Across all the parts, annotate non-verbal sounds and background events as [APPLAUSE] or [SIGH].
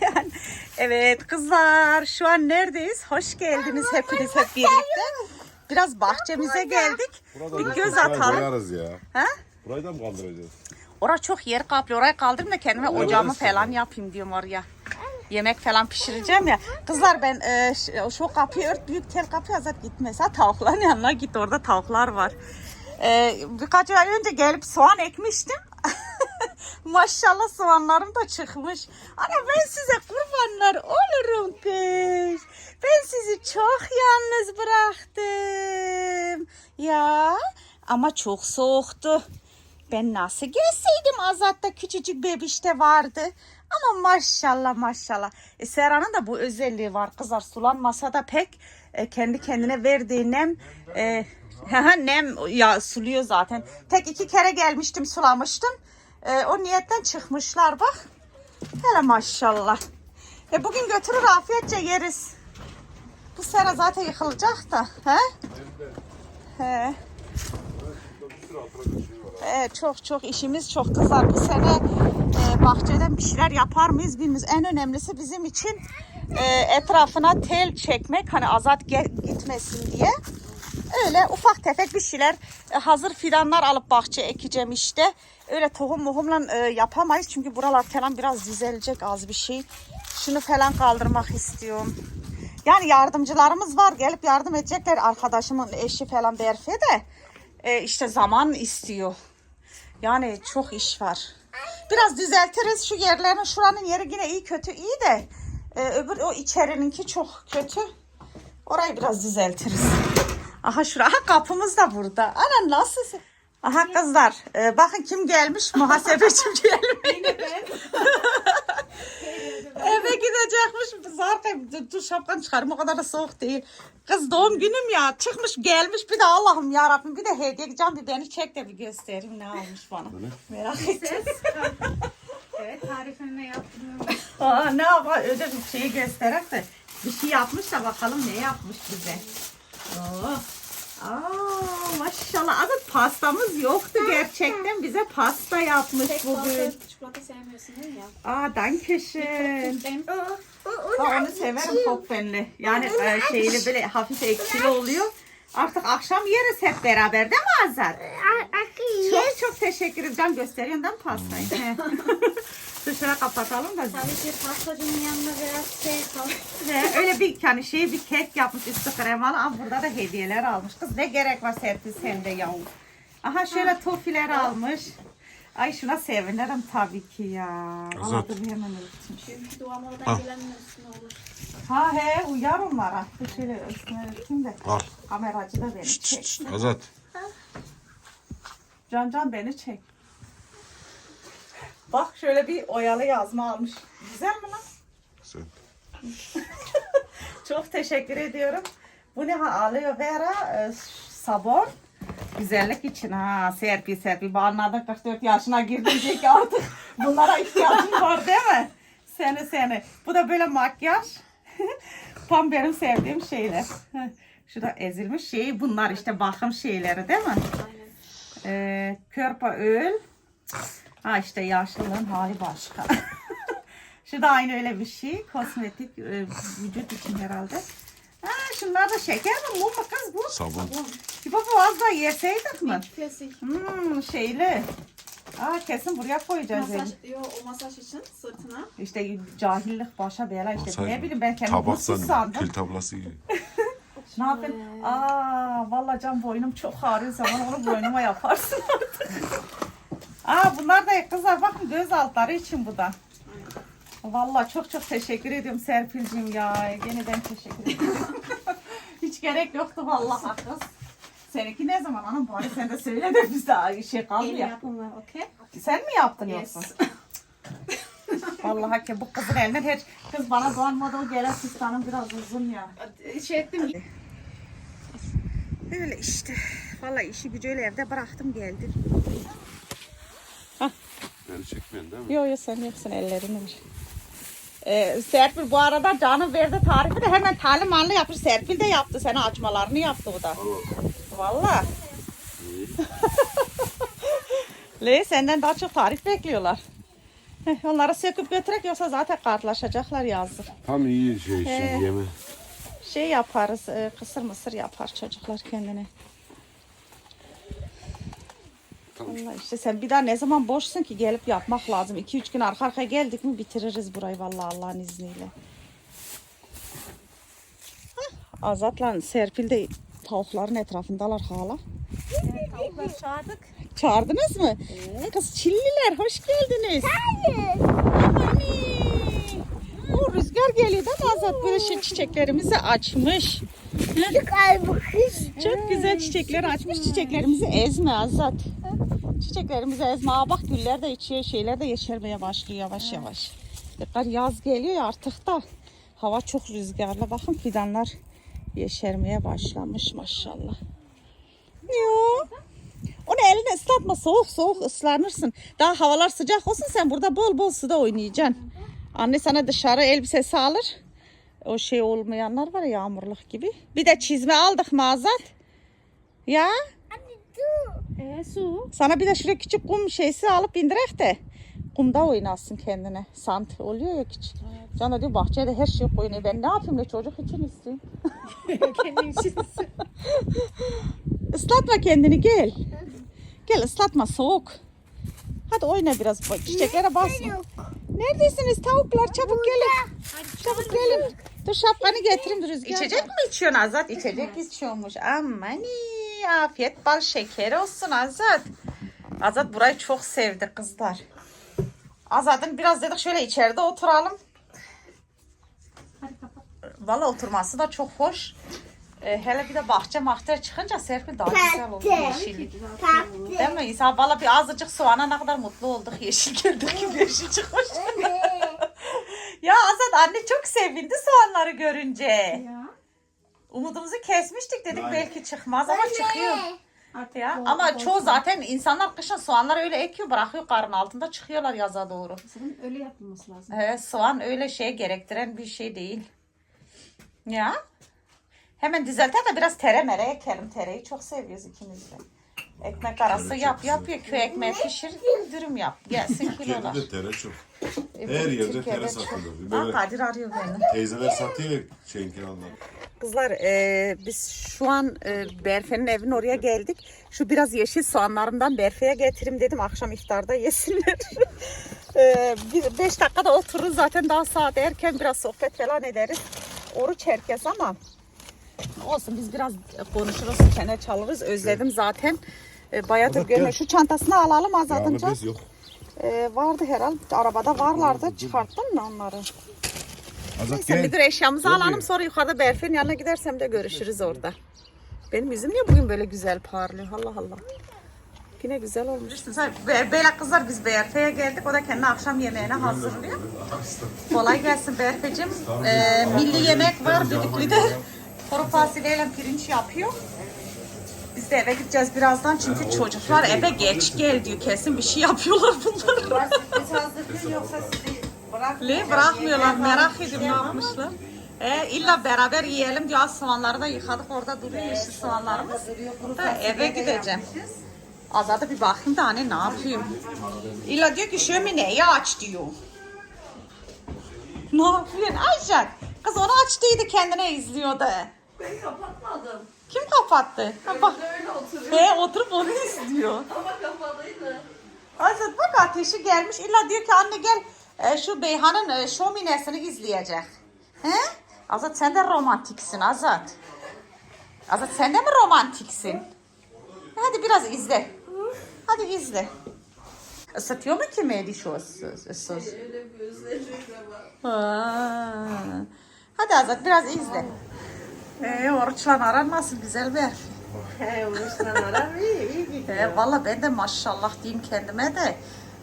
yani. [LAUGHS] Evet kızlar şu an neredeyiz? Hoş geldiniz hepiniz hep birlikte. Biraz bahçemize geldik. Bir göz atalım. Ya. Ha? Burayı da mı kaldıracağız? Ora çok yer kaplıyor. Orayı kaldırayım da kendime ocağımı falan yapayım diyorum oraya. Yemek falan pişireceğim ya. Kızlar ben e, ş- şu kapıyı ört büyük tel kapıyı azat gitmez. Ha tavukların yanına git orada tavuklar var. E, birkaç ay önce gelip soğan ekmiştim. Maşallah soğanlarım da çıkmış. Ana ben size kurbanlar olurum kız. Ben sizi çok yalnız bıraktım. Ya ama çok soğuktu. Ben nasıl gelseydim Azat'ta küçücük bebiş de vardı. Ama maşallah maşallah. E, Serhan'ın da bu özelliği var. Kızar sulanmasa da pek e, kendi kendine verdiği nem e, [LAUGHS] nem ya suluyor zaten. Tek iki kere gelmiştim sulamıştım. E, o niyetten çıkmışlar bak. Hele maşallah. E, bugün götürür afiyetçe yeriz. Bu sera zaten yıkılacak da. He? He. Evet, çok çok işimiz çok kızar. Bu sene e, bahçeden bir şeyler yapar mıyız bilmiyoruz. En önemlisi bizim için e, etrafına tel çekmek. Hani azat gitmesin diye. Öyle ufak tefek bir şeyler e, hazır fidanlar alıp bahçeye ekeceğim işte. Öyle tohum muhumla e, yapamayız. Çünkü buralar falan biraz düzelecek az bir şey. Şunu falan kaldırmak istiyorum. Yani yardımcılarımız var. Gelip yardım edecekler. Arkadaşımın eşi falan Berfe de. E, işte zaman istiyor. Yani çok iş var. Biraz düzeltiriz şu yerlerini. Şuranın yeri yine iyi kötü iyi de. öbür o içerininki çok kötü. Orayı biraz düzeltiriz. Aha şura. Aha kapımız da burada. Ana nasıl? Aha kızlar. e, bakın kim gelmiş? Muhasebecim [LAUGHS] gelmiş. [LAUGHS] Eve gidecekmiş. Zaten dur, şapkanı çıkarım o kadar da soğuk değil. Kız doğum günüm ya çıkmış gelmiş bir de Allah'ım ya Rabbim bir de hediye can bir beni çek de bir göstereyim ne almış bana. Merak ettim. [LAUGHS] Evet tarifini ne yaptım. Aa, ne yapar öyle bir şeyi göstererek de bir şey yapmış da bakalım ne yapmış bize. Oo. Aa, maşallah adı pastamız yoktu gerçekten bize pasta yapmış Pek bugün. fazla çikolata sevmiyorsun değil mi ya? Aa dankeschön. Ha, onu severim popfenli. Yani e, şeyli böyle hafif ekşili oluyor. Artık akşam yeriz hep beraber değil mi Azar? Çok çok teşekkür ederim. Gösteriyorsun değil mi pastayı? He. [LAUGHS] Şöyle kapatalım da. tabii ki pastacının yanına biraz şey kal. [LAUGHS] He, öyle bir yani şey bir kek yapmış üstü kremalı ama burada da hediyeler almış. Kız ne gerek var Serpil sende yahu. Aha şöyle tofiler almış. Ay şuna sevinirim tabii ki ya. Allah Azat. dur hemen örteyim. Çünkü duvarlardan gelenler üstüne olur. Ha he uyar onlara. Şöyle üstüne örteyim de. Al. Kameracı da beni çek. Azat. Can Can beni çek. Bak şöyle bir oyalı yazma almış. Güzel mi lan? Sen. [LAUGHS] Çok teşekkür ediyorum. Bu ne ha alıyor Vera e, sabun. Güzellik için ha Serpil Serpil. Bana 44 yaşına girdin diye ki artık bunlara ihtiyacın var değil mi? Seni seni. Bu da böyle makyaj. [LAUGHS] Tam benim sevdiğim şeyler. Şurada ezilmiş şey bunlar işte bakım şeyleri değil mi? Aynen. Ee, Körpe öl. Ha işte yaşlılığın hali başka. [LAUGHS] Şu da aynı öyle bir şey. Kosmetik e, vücut için herhalde. Ha, şunlar da şeker mi? Mum mu kız bu? Sabun. Bir baba az da yeseydik mi? Klasik. Hmm, şeyli. Aa, kesin buraya koyacağız. Masaj, yani. yo, o masaj için sırtına. İşte cahillik başa bela işte. Masaj ne mı? bileyim ben kendimi mutsuz sandım. Kil tablası gibi. [LAUGHS] Ne yapayım? Aa, vallahi can boynum çok ağrıyor zaman onu boynuma yaparsın artık. [LAUGHS] Aa, bunlar da kızlar bakın göz altları için bu da. Vallahi çok çok teşekkür ediyorum Serpil'cim ya. Yeniden teşekkür ederim. [LAUGHS] Hiç gerek yoktu vallahi kız. Seninki ne zaman hanım bari sen de söyle de biz de şey kalmıyor. yapımı okey. Sen mi yaptın Yes. yoksa? [LAUGHS] Vallahi ki bu kızın elinden her kız bana doğan model gelen fistanım biraz uzun ya. Şey ettim. Öyle işte. Vallahi işi gücüyle evde bıraktım geldim. Beni çekmeyin değil mi? Yok yok sen yoksun ellerini ver. Ee, Serpil bu arada canım verdi tarifi de hemen talim anlı yapmış. Serpil de yaptı. Senin açmalarını yaptı o da. Vallahi. Le [LAUGHS] senden daha çok tarif bekliyorlar. Heh, onları söküp götürek yoksa zaten kartlaşacaklar yazdık. Tam iyi şey için He. yeme. Şey yaparız, e, kısır mısır yapar çocuklar kendine. Tamam. Allah işte sen bir daha ne zaman boşsun ki gelip yapmak lazım. 2-3 gün arka arkaya geldik mi bitiririz burayı vallahi Allah'ın izniyle. Hah, Azat'la Serpil de tavukların etrafındalar hala. Tavukları çağırdık. Çağırdınız mı? Kız Çilliler hoş geldiniz. Amani. O rüzgar geliyor değil mi Azat? Böyle şey çiçeklerimizi açmış. Çok güzel çiçekler açmış. Çiçeklerimizi ezme Azat. Çiçeklerimizi ezme. Aa, bak güller de içiyor. Şeyler de yeşermeye başlıyor yavaş yavaş. Tekrar yaz geliyor ya artık da. Hava çok rüzgarlı. Bakın fidanlar yeşermeye başlamış maşallah. Yo. Onu eline ıslatma soğuk soğuk ıslanırsın. Daha havalar sıcak olsun sen burada bol bol suda oynayacaksın. Anne sana dışarı elbisesi alır. O şey olmayanlar var ya yağmurluk gibi. Bir de çizme aldık mağazat. Ya Ee su. sana bir de şuraya küçük kum şeysi alıp indirek de kumda oynasın kendine. Sant oluyor ya küçük. Can da diyor bahçeye de her şey oynuyor. Ben ne yapayım da çocuk için isteyeyim. [LAUGHS] Kendim için. [LAUGHS] Islatma kendini gel. Gel ıslatma soğuk. Hadi oyna biraz çiçeklere basma. Neredesiniz tavuklar çabuk gelin. Çabuk gelin. Dur şapkanı getireyim dur Rüzgar. İçecek mi içiyorsun Azat? İçecek içiyormuş. Afiyet bal şeker olsun Azat. Azat burayı çok sevdi kızlar. Azat'ın biraz dedik şöyle içeride oturalım. Valla oturması da çok hoş. Ee, hele bir de bahçe mahter çıkınca Serpil daha güzel oldu yeşillik. Değil mi İsa? Valla bir azıcık soğana ne kadar mutlu olduk. Yeşil geldik gibi yeşil çıkmış. [LAUGHS] ya Azat anne çok sevindi soğanları görünce. Ya. Umudumuzu kesmiştik dedik belki çıkmaz ama çıkıyor. Artık Ya bol- ama çoğu zaten insanlar kışın soğanları öyle ekiyor bırakıyor karın altında çıkıyorlar yaza doğru. Sanırım öyle yapılması lazım. Evet, soğan öyle şey gerektiren bir şey değil. Ya. Hemen düzelter de biraz tere mere ekelim. Tereyi çok seviyoruz ikimiz de. Ekmek arası yap yap ya köy ekmeği pişir dürüm yap. Gelsin kilolar. Türkiye'de de tere çok. E, Her yerde Türkiye'de tere çok. satılıyor. Aa, Böyle Kadir arıyor beni. teyzeler satıyor ya şeyin kenarında. Kızlar e, biz şu an e, Berfe'nin evinin oraya geldik. Şu biraz yeşil soğanlarımdan Berfe'ye getireyim dedim. Akşam iftarda yesinler. [LAUGHS] e, bir, beş dakikada otururuz zaten daha saat erken biraz sohbet falan ederiz. Oruç herkes ama olsun biz biraz konuşuruz, kene çalırız. Özledim zaten. E, bayağıdır görmüyorum. Şu çantasını alalım azadınca. Bez yok. E, vardı herhalde. Arabada varlardı. Çıkarttın mı onları? Azat Neyse gel. müdür eşyamızı Gel alalım sonra yukarıda Berfin yanına gidersem de görüşürüz orada. Benim yüzüm niye bugün böyle güzel parlıyor Allah Allah. Yine güzel olmuş. Böyle kızlar biz Berfe'ye geldik. O da kendi akşam yemeğini hazırlıyor. Kolay gelsin Berfe'cim. Ee, milli yemek var düdüklüde. Kuru fasulyeyle pirinç yapıyor. Biz de eve gideceğiz birazdan çünkü çocuklar eve geç gel diyor. Kesin bir şey yapıyorlar bunlar. Le bırakmıyorlar. Merak ediyorum ne yapmışlar. E, illa beraber yiyelim diyor. Az soğanları da yıkadık. Orada duruyor yeşil soğanlarımız. Da eve gideceğim. Azada bir bakayım da anne ne yapayım. İlla diyor ki şömineyi aç diyor. Ne yapıyorsun Ayşen? Kız onu açtıydı kendine izliyordu. Ben kapatmadım. Kim kapattı? Ha, bak. Öyle oturuyor He, oturup onu izliyor. ama kapalıydı. Azat bak ateşi gelmiş. İlla diyor ki anne gel e, şu Beyhan'ın e, şöminesini izleyecek. He? Azat sen de romantiksin Azat. Azat sen de mi romantiksin? Hadi biraz izle. Hadi izle. Isıtıyor mu ki Medi şu ısı- ısı? Öyle gözleriyle bak. Ha. Hadi Azat biraz izle. Ee, oruçla aran nasıl güzel herif. He oruçtan aram iyi, iyi gidiyor. E, Valla ben de maşallah diyeyim kendime de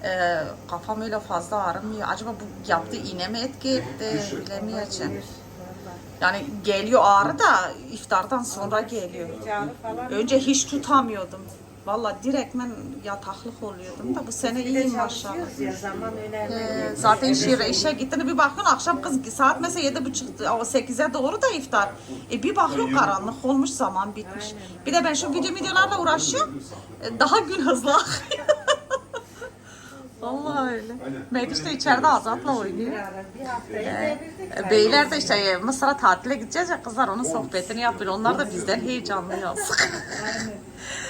e, kafam öyle fazla ağrımıyor. Acaba bu yaptığı iğne mi etki etti bilemeyeceğim. Yani geliyor ağrı da iftardan sonra geliyor. Önce hiç tutamıyordum. Valla direktmen yataklık oluyordum da bu sene iyiyim maşallah. Ee, zaten yeri işe gittiğinde bir bakıyorsun akşam kız saat mesela yedi buçuk sekize doğru da iftar. E bir bakıyor karanlık olmuş zaman bitmiş. Bir de ben şu video videolarla uğraşıyorum. Daha gün hızlı akıyor. Vallahi öyle. Mehdi de içeride Azat'la oynuyor. Bir ara bir haftayı devirdik. E, Beyler de e, Mısır'a tatile gideceğiz ya kızlar onun sohbetini yapıyor. Onlar da bizden heyecanlı yazık.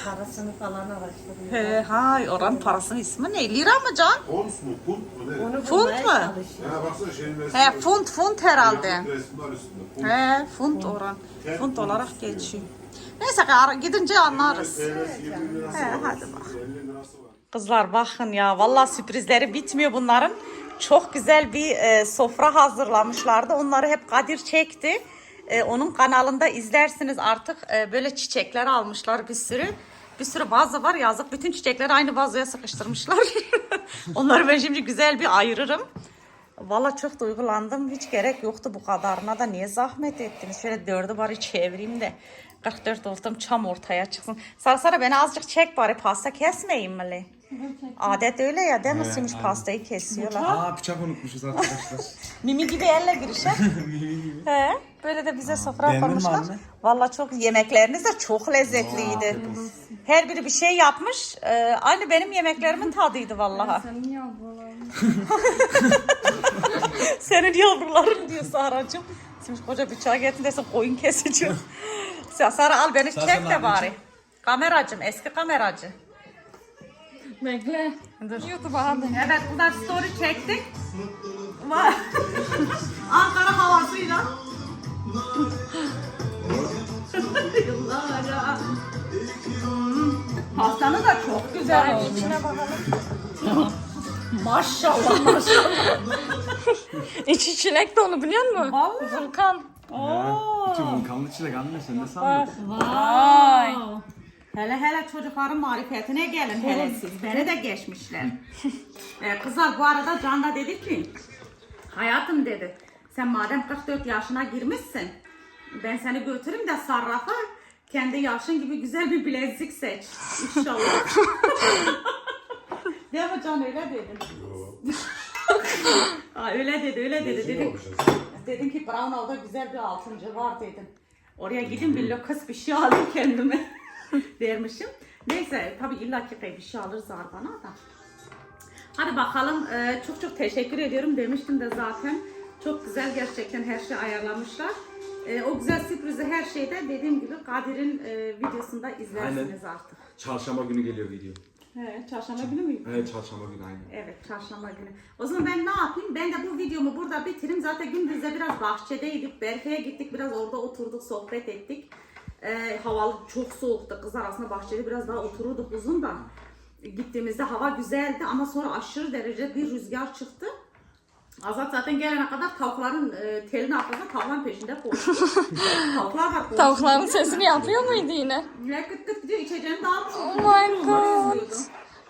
Parasını falan araştırıyor. He, hay oranın parasının ismi ne? Lira mı Can? Ons mu? Punt mu? Ne? Onu Funt bulmaya mu? çalışıyor. Ya baksana şeyin resmi. He funt funt herhalde. Resim var üstünde. Punt. He funt oran. Funt olarak geçiyor. Neyse ara- gidince anlarız. TL'si 20 lirası He, var. hadi bak. 50 lirası var. Kızlar bakın ya vallahi sürprizleri bitmiyor bunların. Çok güzel bir e, sofra hazırlamışlardı. Onları hep Kadir çekti. E, onun kanalında izlersiniz artık e, böyle çiçekler almışlar bir sürü. Bir sürü vazo var yazık. Bütün çiçekleri aynı vazoya sıkıştırmışlar. [LAUGHS] Onları ben şimdi güzel bir ayırırım. Valla çok duygulandım. Hiç gerek yoktu bu kadarına da. Niye zahmet ettiniz? Şöyle dördü bari çevireyim de. 44 oldum çam ortaya çıksın. Sara Sara beni azıcık çek bari pasta kesmeyeyim mi? Adet öyle ya değil mi? Simiş pastayı kesiyorlar. Aa bıçak unutmuşuz arkadaşlar. [LAUGHS] Mimi gibi elle girişe. [LAUGHS] He, böyle de bize sofra beğendin mi kurmuşlar. anne? Valla çok yemekleriniz de çok lezzetliydi. Her biri bir şey yapmış. Ee, aynı benim yemeklerimin tadıydı vallahi. Senin yavruların. [LAUGHS] Senin yavruların diyor Saracığım. Şimdi koca bıçağı getir desin koyun keseceğim. Sara al beni Sara, çek de bari. Kameracım, eski kameracı. Bekle. Dur. YouTube'a hadi. Evet, burada story çektik. [LAUGHS] Ankara havasıyla. Yıllara. Pastanı da çok güzel olmuş. İçine bakalım. [LAUGHS] Maşallah maşallah. İçi çilek de onu biliyor musun? Vallahi. Vulkan. Oo. Bütün vulkanlı çilek anne sen ne sandın? Vay. Hele hele çocukların marifetine gelin hele siz. Beni de geçmişler. [LAUGHS] ee, kızlar bu arada Can da dedi ki hayatım dedi sen madem 44 yaşına girmişsin ben seni götüreyim de sarrafa kendi yaşın gibi güzel bir bilezik seç. İnşallah. [LAUGHS] Değil mi Can öyle dedin? [LAUGHS] Aa, öyle dedi öyle dedi. Resim Dedim, ki Brownow'da güzel bir altıncı var dedim. Oraya gidin bir lokas bir şey alayım kendime [LAUGHS] dermişim. Neyse tabii illa ki bir şey alırız bana da. Hadi bakalım Ee, çok çok teşekkür ediyorum demiştim de zaten. Çok güzel gerçekten her şeyi ayarlamışlar. Ee, o güzel sürprizi her şeyde dediğim gibi Kadir'in e, videosunda izlersiniz artık. Çarşamba günü geliyor video. He, çarşamba günü mü? Evet çarşamba günü aynen. Evet çarşamba günü. O zaman ben ne yapayım? Ben de bu videomu burada bitireyim. Zaten gündüzde biraz bahçedeydik. Berke'ye gittik. Biraz orada oturduk, sohbet ettik. Ee, havalı çok soğuktu. Kızlar aslında bahçede biraz daha otururduk uzun da. Gittiğimizde hava güzeldi ama sonra aşırı derece bir rüzgar çıktı. Azat zaten gelene kadar tavukların e, telin arkasında tavukların peşinde koştu. [LAUGHS] Tavuklar var. koştu. Tavukların sesini yapıyor muydu yine? Ne kıt kıt gidiyor içeceğini de almış. Oh my God. izliyordu.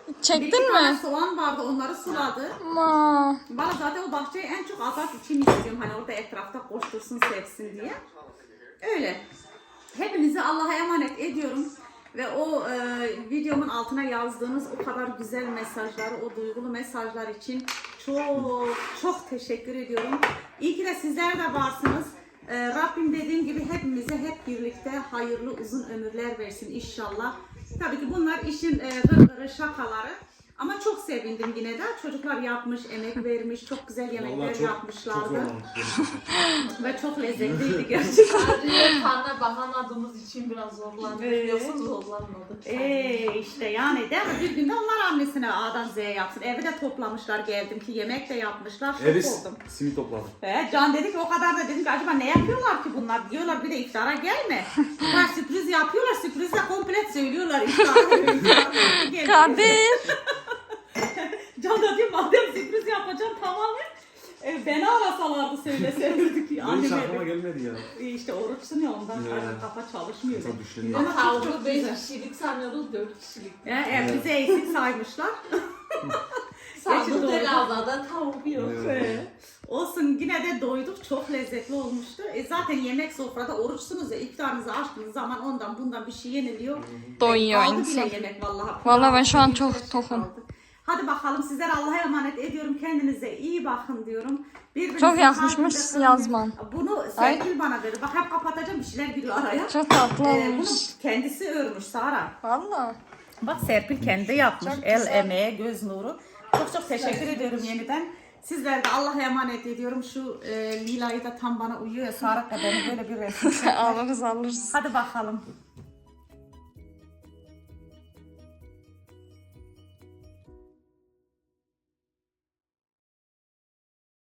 Bir iki Çektin tane mi? soğan vardı onları suladı. Ma. Bana zaten o bahçeyi en çok Azat için istiyorum. Hani orada etrafta koştursun, sevsin diye. Öyle. Hepinizi Allah'a emanet ediyorum. Ve o e, videomun altına yazdığınız o kadar güzel mesajları, o duygulu mesajlar için çok çok teşekkür ediyorum. İyi ki de sizler de varsınız. E, Rabbim dediğim gibi hepimize hep birlikte hayırlı uzun ömürler versin inşallah. Tabii ki bunlar işin e, gırgırı, şakaları. Ama çok sevindim yine de. Çocuklar yapmış, emek vermiş, çok güzel yemekler Vallahi çok, çok yapmışlardı. zorlandık. [LAUGHS] Ve çok lezzetliydi gerçekten. Sadece karna bakamadığımız için biraz zorlandık. Evet. Yoksa zorlanmadık. Ee işte yani değil mi? Bir günde onlar annesine A'dan Z'ye yapsın. Evi de toplamışlar geldim ki yemek de yapmışlar. Şok Evi oldum. simit topladım. Ve Can dedi ki o kadar da dedim ki acaba ne yapıyorlar ki bunlar? Diyorlar bir de iftara gelme. Ha sürpriz yapıyorlar. Sürpriz de komplet söylüyorlar iftara. [LAUGHS] Kadir. [LAUGHS] Can da diyor madem sürpriz yapacağım tamam mı? E, beni arasalardı söyleselerdi ki Benim annem hiç aklıma gelmedi ya. İşte oruçsun ya ondan Evet. artık kafa çalışmıyor. Çok düşündüm. Ama çok çok Tavuğu güzel. 5 kişilik sanıyoruz 4 kişilik. E, e, bize eksik saymışlar. [LAUGHS] Sandık doğru. Elazığ'da tavuk yok. Evet. Olsun yine de doyduk. Çok lezzetli olmuştu. E zaten yemek sofrada oruçsunuz ya iftarınızı açtığınız zaman ondan bundan bir şey yeniliyor. Doyuyor E, kaldı insan. bile yemek vallahi. Vallahi ben şu an çok şey tokum. Hadi bakalım sizlere Allah'a emanet ediyorum. Kendinize iyi bakın diyorum. Birbirinize Çok yakışmış yazman. Bunu Serpil bana verdi. Bak hep kapatacağım bir şeyler giriyor araya. Çok tatlı Ee, olmuş. bunu kendisi örmüş Sara. Valla. Bak Serpil kendi yapmış. El emeğe göz nuru. Çok çok teşekkür ediyorum yeniden. Sizlere de Allah'a emanet ediyorum. Şu e, Lila'yı da tam bana uyuyor ya. Sarık da [LAUGHS] beni böyle bir resim. [LAUGHS] Alırız alırız. Hadi bakalım.